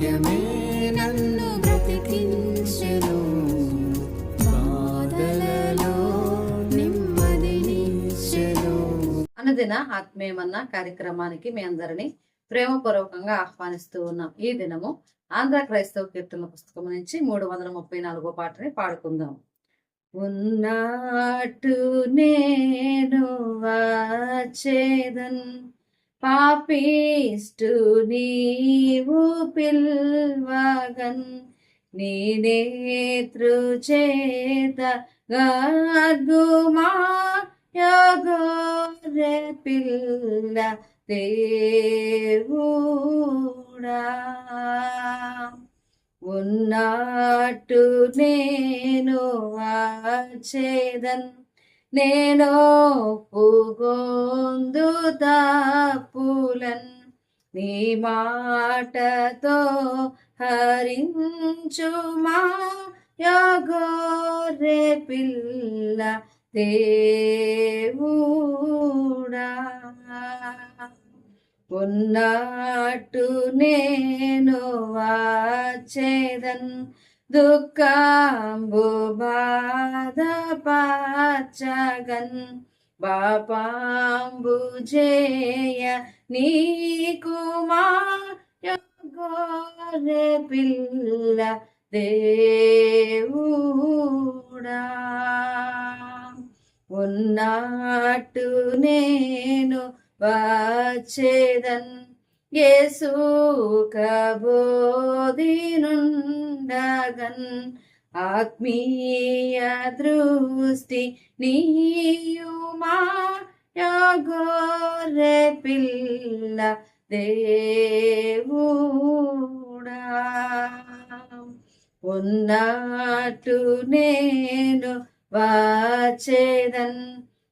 వాక్యమే నన్ను బ్రతికించెను. బాధలలో నెమ్మదినిచ్చెను అనుదిన ఆత్మీయమన్న కార్యక్రమానికి మీ అందరినీ ప్రేమపూర్వకంగా ఆహ్వానిస్తూ ఉన్నాం. ఈ దినము ఆంధ్ర క్రైస్తవ కీర్తన పుస్తకం నుంచి మూడు వందల ముప్పై నాలుగో పాటని పాడుకుందాం. ఉన్నాటు నేను వాచేదన్ పాపిష్టు నీవు పిల్వగన్ నీ నేతృ చేత గర్గుమా యోగోరే పిల్ల దేవుడా. ఉన్నట్టు నేను వచ్చేదన్ నేను పుగొందు తప్పులన్ నీ మాటతో హరించుమా? యోగోరే పిల్ల దేవుడా. ఉన్నట్టు నేను వాచేదన్ దుఃఖంబు బాధ పాచగన్ బాపాంబు జేయ నీకుమా గోరె పిల్ల దేవుడా. ఉన్నట్టు నేను వచ్చేదన్ యేసు కబోధినుండగన్ ఆత్మీయ దృష్టి నీయుమా గోరె పిల్ల దేవుడా. ఉన్నట్టు నేను వాచేదన్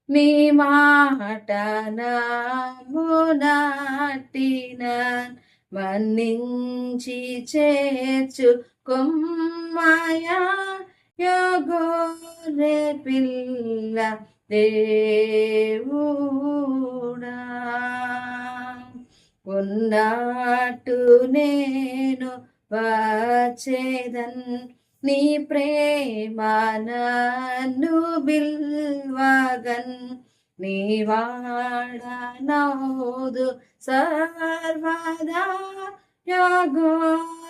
నీ మాట నాటిన మన్నించి చేర్చు కొమ్మయా యోగోరే పిల్ల దేవుడా ఉన్నట్టు నేను వచ్చేదన్ నీ ప్రేమ నన్ను బిల్వగన్ నీ వాడనౌదు సర్వదా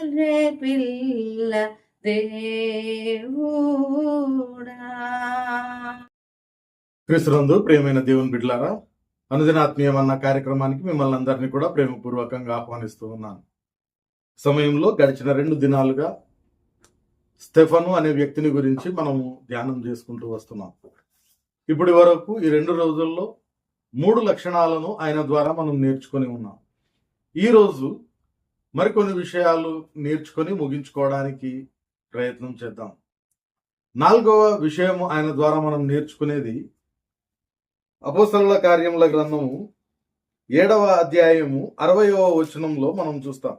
రే పిల్ల దేవుడా క్రీస్తునందు ప్రియమైన దేవుని బిడ్లారా అనుదినాత్మీయం అన్న కార్యక్రమానికి మిమ్మల్ని అందరినీ కూడా ప్రేమపూర్వకంగా ఆహ్వానిస్తూ ఉన్నాను. సమయంలో గడిచిన రెండు దినాలుగా స్టెఫను అనే వ్యక్తిని గురించి మనము ధ్యానం చేసుకుంటూ వస్తున్నాం. ఇప్పటి వరకు ఈ రెండు రోజుల్లో మూడు లక్షణాలను ఆయన ద్వారా మనం నేర్చుకొని ఉన్నాం. ఈరోజు మరికొన్ని విషయాలు నేర్చుకొని ముగించుకోవడానికి ప్రయత్నం చేద్దాం. నాలుగవ విషయం ఆయన ద్వారా మనం నేర్చుకునేది అపోసరుల కార్యముల గ్రంథము ఏడవ అధ్యాయము అరవయవ వచనంలో మనం చూస్తాం.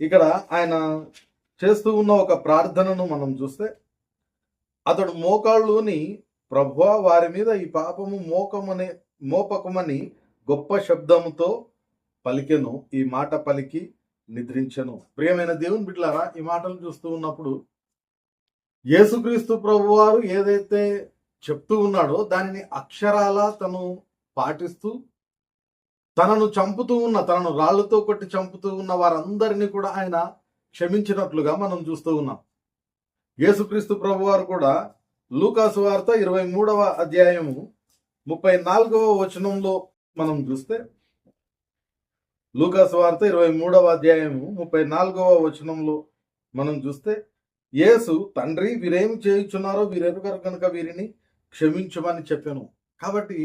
ఇక్కడ ఆయన చేస్తూ ఉన్న ఒక ప్రార్థనను మనం చూస్తే అతడు మోకాళ్ళుని ప్రభువా వారి మీద ఈ పాపము మోకమనే మోపకమని గొప్ప శబ్దముతో పలికెను ఈ మాట పలికి నిద్రించెను. ప్రియమైన దేవుని బిడ్డలారా ఈ మాటలు చూస్తూ ఉన్నప్పుడు యేసుక్రీస్తు ప్రభువారు ఏదైతే చెప్తూ ఉన్నాడో దానిని అక్షరాల తను పాటిస్తూ తనను చంపుతూ ఉన్న తనను రాళ్ళతో కొట్టి చంపుతూ ఉన్న వారందరినీ కూడా ఆయన క్షమించినట్లుగా మనం చూస్తూ ఉన్నాం. యేసుక్రీస్తు ప్రభువారు కూడా లూకాసు వార్త ఇరవై మూడవ అధ్యాయము ముప్పై నాలుగవ వచనంలో మనం చూస్తే లూకాసు వార్త ఇరవై మూడవ అధ్యాయము ముప్పై నాలుగవ వచనంలో మనం చూస్తే యేసు తండ్రి వీరేం చేయుచున్నారో వీరెరుగరు కనుక వీరిని క్షమించమని చెప్పాను. కాబట్టి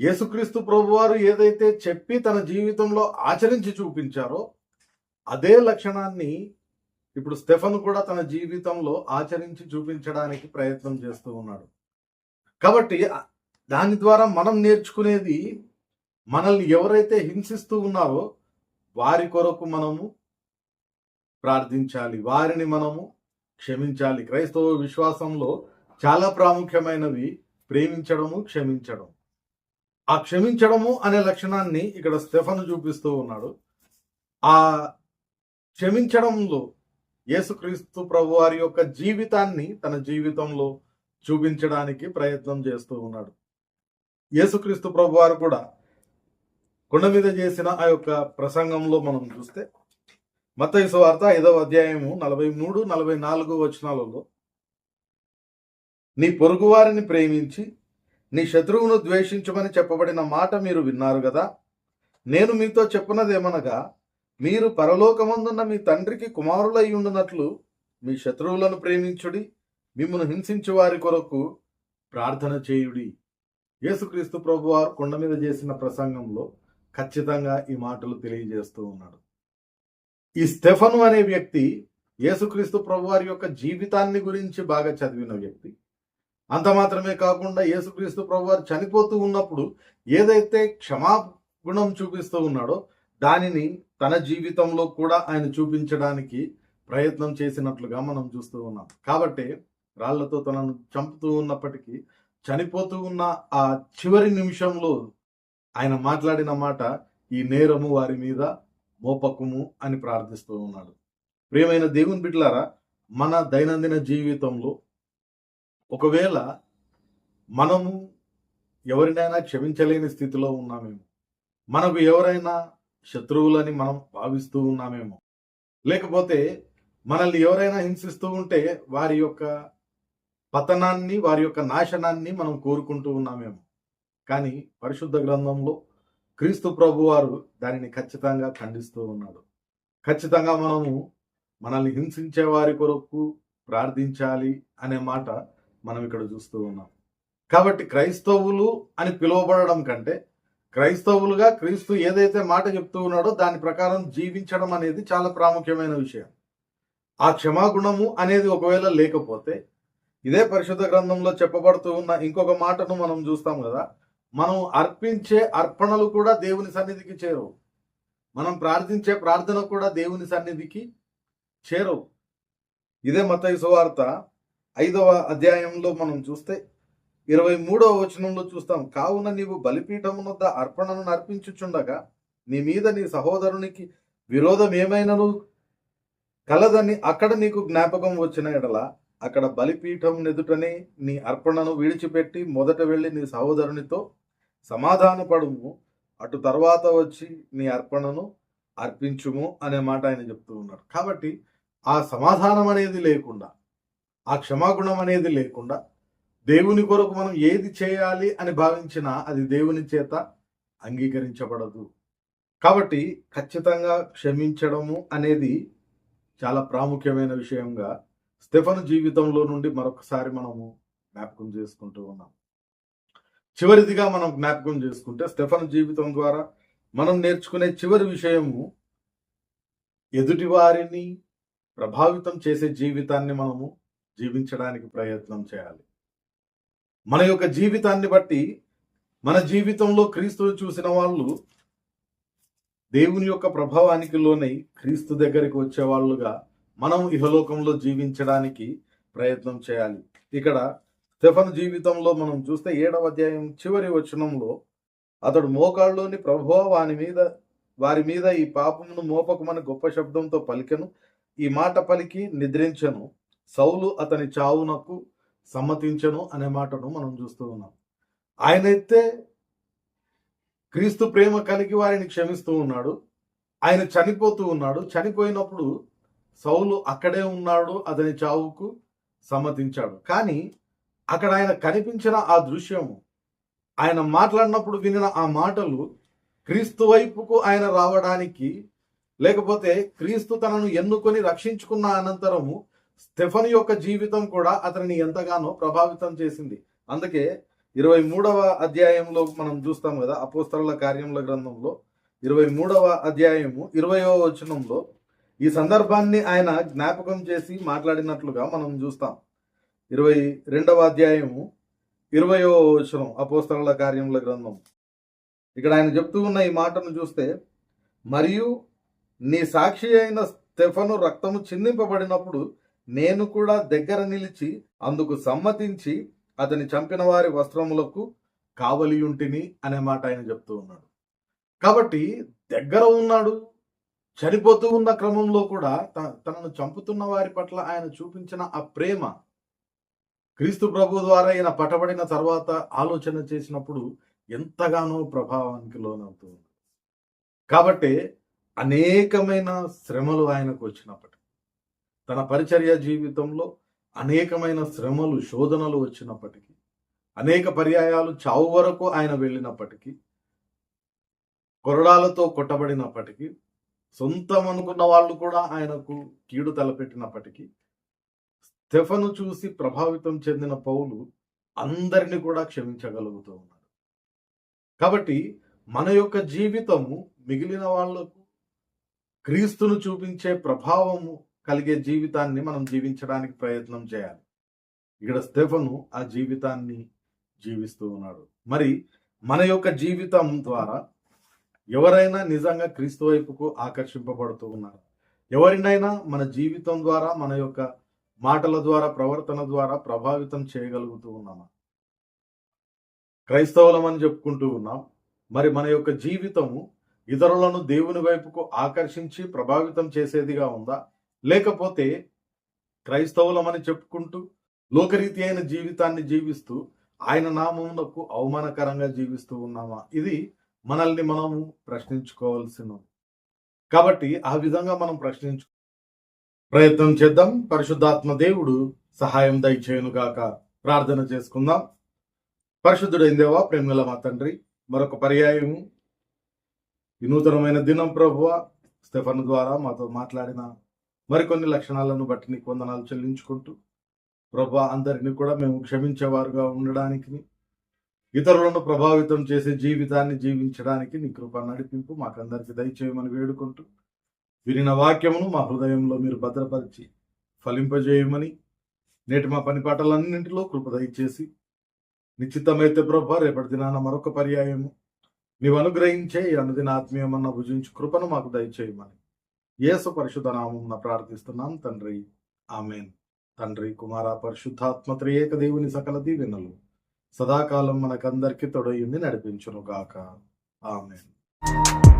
యేసుక్రీస్తు ప్రభువారు ఏదైతే చెప్పి తన జీవితంలో ఆచరించి చూపించారో అదే లక్షణాన్ని ఇప్పుడు స్టెఫన్ కూడా తన జీవితంలో ఆచరించి చూపించడానికి ప్రయత్నం చేస్తూ ఉన్నాడు. కాబట్టి దాని ద్వారా మనం నేర్చుకునేది మనల్ని ఎవరైతే హింసిస్తూ ఉన్నారో వారి కొరకు మనము ప్రార్థించాలి వారిని మనము క్షమించాలి. క్రైస్తవ విశ్వాసంలో చాలా ప్రాముఖ్యమైనవి ప్రేమించడము క్షమించడం. ఆ క్షమించడము అనే లక్షణాన్ని ఇక్కడ స్టెఫను చూపిస్తూ ఉన్నాడు. ఆ క్షమించడంలో యేసుక్రీస్తు ప్రభు వారి యొక్క జీవితాన్ని తన జీవితంలో చూపించడానికి ప్రయత్నం చేస్తూ ఉన్నాడు. యేసుక్రీస్తు ప్రభు వారు కూడా కొండ మీద చేసిన ఆ యొక్క ప్రసంగంలో మనం చూస్తే మత్తయి వార్త ఐదవ అధ్యాయము నలభై మూడు నలభై నాలుగు వచనాలలో నీ పొరుగువారిని ప్రేమించి నీ శత్రువును ద్వేషించమని చెప్పబడిన మాట మీరు విన్నారు కదా నేను మీతో చెప్పినదేమనగా మీరు పరలోకమందున్న మీ తండ్రికి కుమారులై ఉండునట్లు మీ శత్రువులను ప్రేమించుడి మిమ్మల్ని హింసించు వారి కొరకు ప్రార్థన చేయుడి. యేసుక్రీస్తు ప్రభువారు కొండ మీద చేసిన ప్రసంగంలో ఖచ్చితంగా ఈ మాటలు తెలియజేస్తూ ఉన్నాడు. ఈ స్టెఫను అనే వ్యక్తి యేసుక్రీస్తు ప్రభు వారి యొక్క జీవితాన్ని గురించి బాగా చదివిన వ్యక్తి. అంత మాత్రమే కాకుండా యేసుక్రీస్తు ప్రభు వారు చనిపోతూ ఉన్నప్పుడు ఏదైతే క్షమాగుణం చూపిస్తూ ఉన్నాడో దానిని తన జీవితంలో కూడా ఆయన చూపించడానికి ప్రయత్నం చేసినట్లుగా మనం చూస్తూ ఉన్నాం. కాబట్టి రాళ్ళతో తనను చంపుతూ ఉన్నప్పటికీ చనిపోతూ ఉన్న ఆ చివరి నిమిషంలో ఆయన మాట్లాడిన మాట ఈ నేరము వారి మీద మోపకుము అని ప్రార్థిస్తూ ఉన్నాడు. ప్రియమైన దేవుని బిడ్డలారా మన దైనందిన జీవితంలో ఒకవేళ మనము ఎవరినైనా క్షమించలేని స్థితిలో ఉన్నామేమో మనకు ఎవరైనా శత్రువులని మనం భావిస్తూ ఉన్నామేమో లేకపోతే మనల్ని ఎవరైనా హింసిస్తూ ఉంటే వారి యొక్క పతనాన్ని వారి యొక్క నాశనాన్ని మనం కోరుకుంటూ ఉన్నామేమో కానీ పరిశుద్ధ గ్రంథంలో క్రీస్తు ప్రభు వారు దానిని ఖచ్చితంగా ఖండిస్తూ ఉన్నాడు. ఖచ్చితంగా మనము మనల్ని హింసించే వారి కొరకు ప్రార్థించాలి అనే మాట మనం ఇక్కడ చూస్తూ ఉన్నాం. కాబట్టి క్రైస్తవులు అని పిలువబడడం కంటే క్రైస్తవులుగా క్రీస్తు ఏదైతే మాట చెప్తూ ఉన్నాడో దాని ప్రకారం జీవించడం అనేది చాలా ప్రాముఖ్యమైన విషయం. ఆ క్షమాగుణము అనేది ఒకవేళ లేకపోతే ఇదే పరిశుద్ధ గ్రంథంలో చెప్పబడుతూ ఉన్న ఇంకొక మాటను మనం చూస్తాం కదా మనం అర్పించే అర్పణలు కూడా దేవుని సన్నిధికి చేరవు. మనం ప్రార్థించే ప్రార్థన కూడా దేవుని సన్నిధికి చేరవు. ఇదే మతయి సువార్త ఐదవ అధ్యాయంలో మనం చూస్తే ఇరవై మూడవ వచనంలో చూస్తాం కావున నీవు బలిపీఠమునొద్ద అర్పణను అర్పించుచుండగా నీ మీద నీ సహోదరునికి విరోధం ఏమైనను? కలదని అక్కడ నీకు జ్ఞాపకం వచ్చిన ఎడల అక్కడ బలిపీఠం ఎదుటనే నీ అర్పణను విడిచిపెట్టి మొదట వెళ్ళి నీ సహోదరునితో సమాధానపడుము అటు తర్వాత వచ్చి నీ అర్పణను అర్పించుము అనే మాట ఆయన చెప్తూ ఉన్నాడు కాబట్టి ఆ సమాధానం అనేది లేకుండా ఆ క్షమాగుణం అనేది లేకుండా దేవుని కొరకు మనం ఏది చేయాలి అని భావించినా అది దేవుని చేత అంగీకరించబడదు. కాబట్టి ఖచ్చితంగా క్షమించడము అనేది చాలా ప్రాముఖ్యమైన విషయంగా స్టెఫను జీవితంలో నుండి మరొకసారి మనము జ్ఞాపకం చేసుకుంటూ ఉన్నాం. చివరిదిగా మనం జ్ఞాపకం చేసుకుంటే స్టెఫన్ జీవితం ద్వారా మనం నేర్చుకునే చివరి విషయము ఎదుటి వారిని ప్రభావితం చేసే జీవితాన్ని మనము జీవించడానికి ప్రయత్నం చేయాలి. మన యొక్క జీవితాన్ని బట్టి మన జీవితంలో క్రీస్తుని చూసిన వాళ్ళు దేవుని యొక్క ప్రభావానికి లోనై క్రీస్తు దగ్గరికి వచ్చేవాళ్ళుగా మనం ఇహలోకంలో జీవించడానికి ప్రయత్నం చేయాలి. ఇక్కడ స్టెఫన్ జీవితంలో మనం చూస్తే ఏడవ అధ్యాయం చివరి వచనంలో అతడు మోకాళ్ళలోని ప్రభువ వాని మీద వారి మీద ఈ పాపమును మోపకమని గొప్ప శబ్దంతో పలికెను. ఈ మాట పలికి నిద్రించను. సౌలు అతని చావునకు సమ్మతించను అనే మాటను మనం చూస్తూ ఉన్నాం. ఆయనైతే క్రీస్తు ప్రేమ కలిగి వారిని క్షమిస్తూ ఉన్నాడు. ఆయన చనిపోతూ ఉన్నాడు. చనిపోయినప్పుడు సౌలు అక్కడే ఉన్నాడు అతని చావుకు సమ్మతించాడు. కానీ అక్కడ ఆయన కనిపించిన ఆ దృశ్యము ఆయన మాట్లాడినప్పుడు వినిన ఆ మాటలు క్రీస్తు వైపుకు ఆయన రావడానికి లేకపోతే క్రీస్తు తనను ఎన్నుకొని రక్షించుకున్న అనంతరము స్టెఫన్ యొక్క జీవితం కూడా అతనిని ఎంతగానో ప్రభావితం చేసింది. అందుకే ఇరవై మూడవ అధ్యాయంలో మనం చూస్తాం కదా అపోస్తరుల కార్యముల గ్రంథంలో ఇరవై మూడవ అధ్యాయము ఇరవయవ వచనంలో ఈ సందర్భాన్ని ఆయన జ్ఞాపకం చేసి మాట్లాడినట్లుగా మనం చూస్తాం. ఇరవై రెండవ అధ్యాయము ఇరవయో వచనం అపోస్తల కార్యముల గ్రంథం. ఇక్కడ ఆయన చెప్తూ ఉన్న ఈ మాటను చూస్తే మరియు నీ సాక్షి అయిన స్టెఫను రక్తము చిందింపబడినప్పుడు నేను కూడా దగ్గర నిలిచి అందుకు సమ్మతించి అతని చంపిన వారి వస్త్రములకు కావలియుంటిని అనే మాట ఆయన చెప్తూ ఉన్నాడు. కాబట్టి దగ్గర ఉన్నాడు చనిపోతూ ఉన్న క్రమంలో కూడా తనను చంపుతున్న వారి పట్ల ఆయన చూపించిన ఆ ప్రేమ క్రీస్తు ప్రభు ద్వారా ఈయన పట్టబడిన తర్వాత ఆలోచన చేసినప్పుడు ఎంతగానో ప్రభావానికి లోనవుతుంది కాబట్టి అనేకమైన శ్రమలు ఆయనకు వచ్చినప్పటికీ తన పరిచర్య జీవితంలో అనేకమైన శ్రమలు శోధనలు వచ్చినప్పటికీ అనేక పర్యాయాలు చావు వరకు ఆయన వెళ్ళినప్పటికీ కొరడాలతో కొట్టబడినప్పటికీ సొంతం అనుకున్న వాళ్ళు కూడా ఆయనకు కీడు తలపెట్టినప్పటికీ స్టెఫను చూసి ప్రభావితం చెందిన పౌలు అందరిని కూడా క్షమించగలుగుతూ ఉన్నాడు. కాబట్టి మన యొక్క జీవితము మిగిలిన వాళ్ళకు క్రీస్తును చూపించే ప్రభావము కలిగే జీవితాన్ని మనం జీవించడానికి ప్రయత్నం చేయాలి. ఇక్కడ స్టెఫను ఆ జీవితాన్ని జీవిస్తూ ఉన్నాడు. మరి మన యొక్క జీవితం ద్వారా ఎవరైనా నిజంగా క్రీస్తు వైపుకు ఆకర్షింపబడుతూ ఉన్నారు? ఎవరినైనా మన జీవితం ద్వారా మన యొక్క మాటల ద్వారా ప్రవర్తన ద్వారా ప్రభావితం చేయగలుగుతూ ఉన్నామా? క్రైస్తవులమని చెప్పుకుంటూ ఉన్నాం. మరి మన యొక్క జీవితము ఇతరులను దేవుని వైపుకు ఆకర్షించి ప్రభావితం చేసేదిగా ఉందా? లేకపోతే క్రైస్తవులమని చెప్పుకుంటూ లోకరీతి అయిన జీవితాన్ని జీవిస్తూ ఆయన నామమునకు అవమానకరంగా జీవిస్తూ ఉన్నామా? ఇది మనల్ని మనము ప్రశ్నించుకోవాల్సిన కాబట్టి ఆ విధంగా మనం ప్రశ్నించు ప్రయత్నం చేద్దాం. పరిశుద్ధాత్మ దేవుడు సహాయం దయచేయును గాక. ప్రార్థన చేసుకుందాం. పరిశుద్ధుడైన దేవా ప్రేమల మా తండ్రి మరొక పర్యాయము. ఈ నూతనమైన దినం ప్రభువ స్టెఫన్ ద్వారా మాతో మాట్లాడిన మరికొన్ని లక్షణాలను బట్టి నీకు వందనాలు చెల్లించుకుంటూ ప్రభా అందరినీ కూడా మేము క్షమించేవారుగా ఉండడానికి ఇతరులను ప్రభావితం చేసే జీవితాన్ని జీవించడానికి నీ కృప నడిపింపు మాకందరికి దయచేయమని వేడుకుంటూ వినిన వాక్యమును మా హృదయంలో మీరు భద్రపరిచి ఫలింపజేయమని నేటి మా పని పాటలన్నింటిలో కృప దయచేసి నిశ్చితమైతే ప్రభ రేపటి దినాన మరొక పర్యాయము. నీవు అనుగ్రహించే అనుదిన ఆత్మీయమన్న భుజించి కృపను మాకు దయచేయమని. యేసు పరిశుద్ధ నామం ప్రార్థిస్తున్నాం తండ్రి. ఆమెన్. తండ్రి కుమార పరిశుద్ధాత్మ త్రియేక దేవుని సకల దీవెనలు సదాకాలం మనకందరికీ తొడయుండి నడిపించును గాక ఆమెన్.